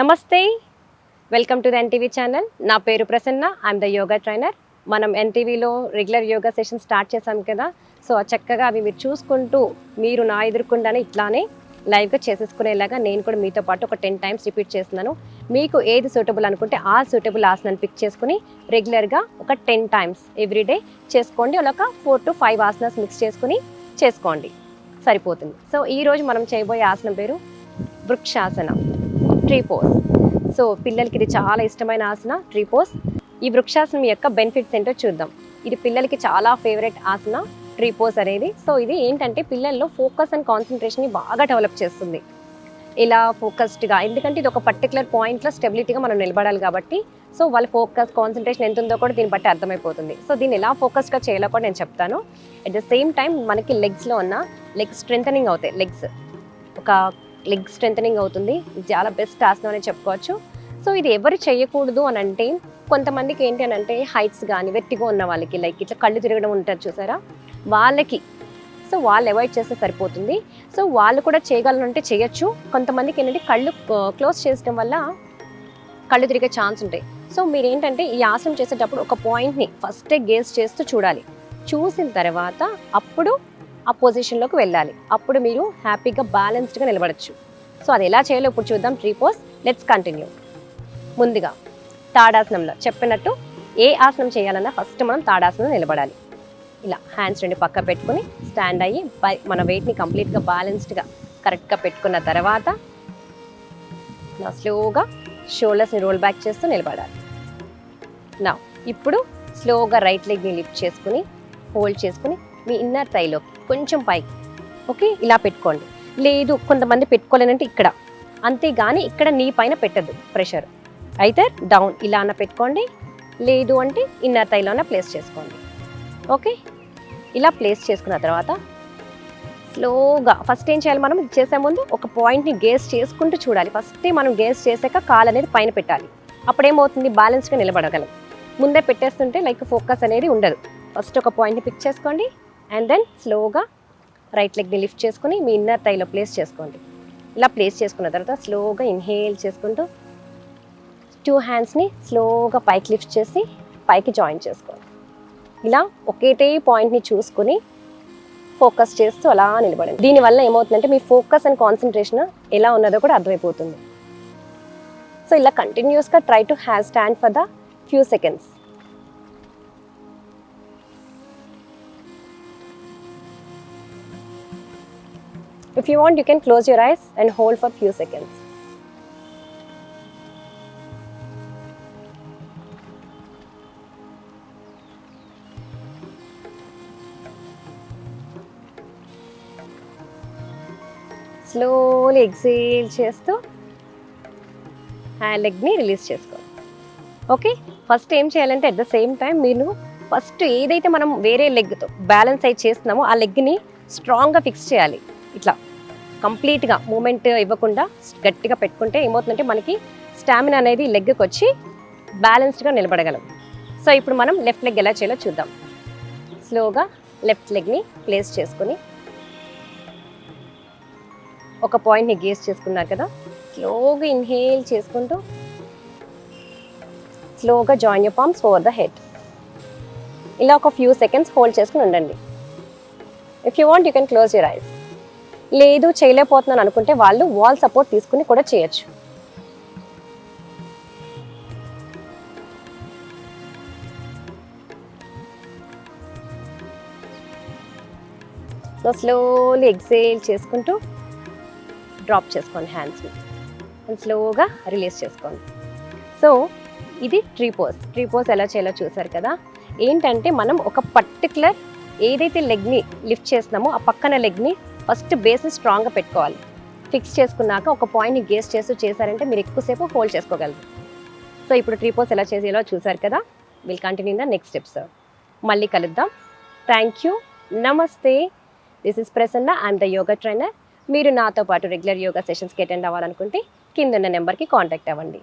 నమస్తే. Welcome to the NTV channel నా పేరు Prasanna. I'm the yoga trainer మనం ఎన్టీవీలో రెగ్యులర్ యోగా సెషన్ స్టార్ట్ చేశాం కదా. సో ఆ చక్కగా అవి మీరు చూసుకుంటూ మీరు నా ఎదుర్కొండానే ఇట్లానే లైవ్గా చేసేసుకునేలాగా నేను కూడా మీతో పాటు ఒక టెన్ టైమ్స్ రిపీట్ చేస్తున్నాను. మీకు ఏది సూటబుల్ అనుకుంటే ఆ సూటబుల్ ఆసనాన్ని పిక్ చేసుకుని రెగ్యులర్గా ఒక టెన్ టైమ్స్ ఎవ్రీడే చేసుకోండి. అలా ఒక four to five asanas mix చేసుకుని చేసుకోండి. సరిపోతుంది. సో ఈరోజు మనం చేయబోయే ఆసనం పేరు వృక్షాసనం. ట్రీ పోస్ సో పిల్లలకి ఇది చాలా ఇష్టమైన ఆసన ట్రీ పోస్ ఈ వృక్షాసనం యొక్క బెనిఫిట్స్ ఏంటో చూద్దాం. ఇది పిల్లలకి చాలా ఫేవరెట్ ఆసన ట్రీ పోస్ అనేది. సో ఇది ఏంటంటే పిల్లల్లో ఫోకస్ అండ్ కాన్సన్ట్రేషన్ని బాగా డెవలప్ చేస్తుంది. ఇలా ఫోకస్డ్గా ఎందుకంటే ఇది ఒక పర్టికులర్ పాయింట్లో స్టెబిలిటీగా మనం నిలబడాలి కాబట్టి సో వాళ్ళ ఫోకస్ కాన్సన్ట్రేషన్ ఎంత ఉందో కూడా దీన్ని బట్టి అర్థమైపోతుంది. సో దీన్ని ఎలా ఫోకస్గా చేయాలో కూడా నేను చెప్తాను. అట్ ద సేమ్ టైం మనకి లెగ్స్లో ఉన్న లెగ్స్ స్ట్రెంథనింగ్ అవుతాయి లెగ్స్ ఒక లెగ్ స్ట్రెంథనింగ్ అవుతుంది. చాలా బెస్ట్ ఆసనం అని చెప్పుకోవచ్చు. సో ఇది ఎవరు చేయకూడదు అని అంటే కొంతమందికి ఏంటి అని అంటే హైట్స్ కానీ వెట్టిగా ఉన్న వాళ్ళకి లైక్ ఇట్లా కళ్ళు తిరగడం ఉంటుంది చూసారా? వాళ్ళకి. సో వాళ్ళు అవాయిడ్ చేస్తే సరిపోతుంది. సో వాళ్ళు కూడా చేయగలనంటే చేయొచ్చు. కొంతమందికి ఏంటంటే కళ్ళు క్లోజ్ చేయడం వల్ల కళ్ళు తిరిగే ఛాన్స్ ఉంటాయి. సో మీరు ఏంటంటే ఈ ఆసనం చేసేటప్పుడు ఒక పాయింట్ని ఫస్టే గేస్ చేస్తూ చూడాలి. చూసిన తర్వాత అప్పుడు ఆ పొజిషన్లోకి వెళ్ళాలి. అప్పుడు మీరు హ్యాపీగా బ్యాలెన్స్డ్గా నిలబడచ్చు. సో అది ఎలా చేయాలో ఇప్పుడు చూద్దాం. త్రీ పోస్ లెట్స్ కంటిన్యూ ముందుగా తాడాసనంలో చెప్పినట్టు ఏ ఆసనం చేయాలన్నా ఫస్ట్ మనం తాడాసనం నిలబడాలి. ఇలా హ్యాండ్స్ రెండు పక్క పెట్టుకుని స్టాండ్ అయ్యి మన వెయిట్ని కంప్లీట్గా బ్యాలెన్స్డ్గా కరెక్ట్గా పెట్టుకున్న తర్వాత నా స్లోగా షోల్డర్స్ని రోల్ బ్యాక్ చేస్తూ నిలబడాలి. నా ఇప్పుడు స్లోగా రైట్ లెగ్ని లిఫ్ట్ చేసుకుని హోల్డ్ చేసుకుని మీ ఇన్నర్ థైలోకి కొంచెం పైకి. ఓకే? ఇలా పెట్టుకోండి. లేదు కొంతమంది పెట్టుకోలేనంటే ఇక్కడ. అంతేగాని ఇక్కడ నీ పైన పెట్టద్దు ప్రెషర్. అయితే డౌన్ ఇలా అన్న పెట్టుకోండి. లేదు అంటే ఇన్నర్ థైలోన ప్లేస్ చేసుకోండి. ఓకే? ఇలా ప్లేస్ చేసుకున్న తర్వాత స్లోగా ఫస్ట్ ఏం చేయాలి మనం? చేసే ముందు ఒక పాయింట్ని గేస్ చేసుకుంటూ చూడాలి. ఫస్ట్ మనం గేస్ చేసాక కాలు అనేది పైన పెట్టాలి. అప్పుడేమవుతుంది? బ్యాలెన్స్గా నిలబడగలం. ముందే పెట్టేస్తుంటే లైక్ ఫోకస్ అనేది ఉండదు. ఫస్ట్ ఒక పాయింట్ని పిక్ చేసుకోండి. అండ్ దెన్ స్లోగా రైట్ లెగ్ని లిఫ్ట్ చేసుకుని మీ ఇన్నర్ థైలో ప్లేస్ చేసుకోండి. ఇలా ప్లేస్ చేసుకున్న తర్వాత స్లోగా ఇన్హేల్ చేసుకుంటూ టూ హ్యాండ్స్ని స్లోగా పైకి లిఫ్ట్ చేసి పైకి జాయిన్ చేసుకోండి. ఇలా ఒకేటే పాయింట్ని చూసుకుని ఫోకస్ చేస్తూ అలా నిలబడండి. దీనివల్ల ఏమవుతుందంటే మీ ఫోకస్ అండ్ కాన్సన్ట్రేషన్ ఎలా ఉన్నదో కూడా అర్థమైపోతుంది. సో ఇలా కంటిన్యూస్గా try to have stand for the few seconds. If you want, you can close your eyes and hold for few seconds. Slowly exhale చేస్తూ హ్యాండ్ లెగ్ని రిలీజ్ చేసుకో. ఓకే ఫస్ట్ ఏం చేయాలంటే అట్ ద సేమ్ టైం మీరు first ఏదైతే మనం వేరే లెగ్తో balance అయి చేస్తున్నామో ఆ లెగ్ని స్ట్రాంగ్గా ఫిక్స్ చేయాలి. ఇట్లా కంప్లీట్గా మూమెంట్ ఇవ్వకుండా గట్టిగా పెట్టుకుంటే ఏమవుతుందంటే మనకి స్టామినా అనేది లెగ్కి వచ్చి బ్యాలెన్స్డ్గా నిలబడగలం. సో ఇప్పుడు మనం లెఫ్ట్ లెగ్ ఎలా చేయాలో చూద్దాం. స్లోగా లెఫ్ట్ లెగ్ని ప్లేస్ చేసుకొని ఒక పాయింట్ని గేస్ చేసుకున్నారు కదా స్లోగా ఇన్హేల్ చేసుకుంటూ స్లోగా join you palms over the head. ఇలా ఒక ఫ్యూ సెకండ్స్ హోల్డ్ చేసుకుని ఉండండి. If you want you can close your eyes. లేదు చేయలేకపోతున్నాను అనుకుంటే వాళ్ళు వాల్ సపోర్ట్ తీసుకుని కూడా చేయొచ్చు. సో స్లోలీ ఎగ్జేల్ చేసుకుంటూ డ్రాప్ చేసుకోండి హ్యాండ్స్ని అండ్ స్లోగా రిలీజ్ చేసుకోండి. సో ఇది ట్రీ పోజ్ ట్రీ పోజ్ ఎలా చేయాలో చూసారు కదా? ఏంటంటే మనం ఒక పర్టికులర్ ఏదైతే లెగ్ని లిఫ్ట్ చేస్తున్నామో ఆ పక్కన లెగ్ని ఫస్ట్ బేస్ని స్ట్రాంగ్గా పెట్టుకోవాలి. ఫిక్స్ చేసుకున్నాక ఒక పాయింట్ని గేస్ చేస్తూ చేశారంటే మీరు ఎక్కువసేపు హోల్డ్ చేసుకోగలరు. సో ఇప్పుడు ట్రీ పోస్ ఎలా చేసేలో చూసారు కదా? Will continue the next steps మళ్ళీ కలుద్దాం. థ్యాంక్ యూ నమస్తే this is Prasanna I'm the yoga trainer మీరు నాతో పాటు రెగ్యులర్ యోగా సెషన్స్కి అటెండ్ అవ్వాలనుకుంటే కింద ఉన్న నెంబర్కి కాంటాక్ట్ అవ్వండి.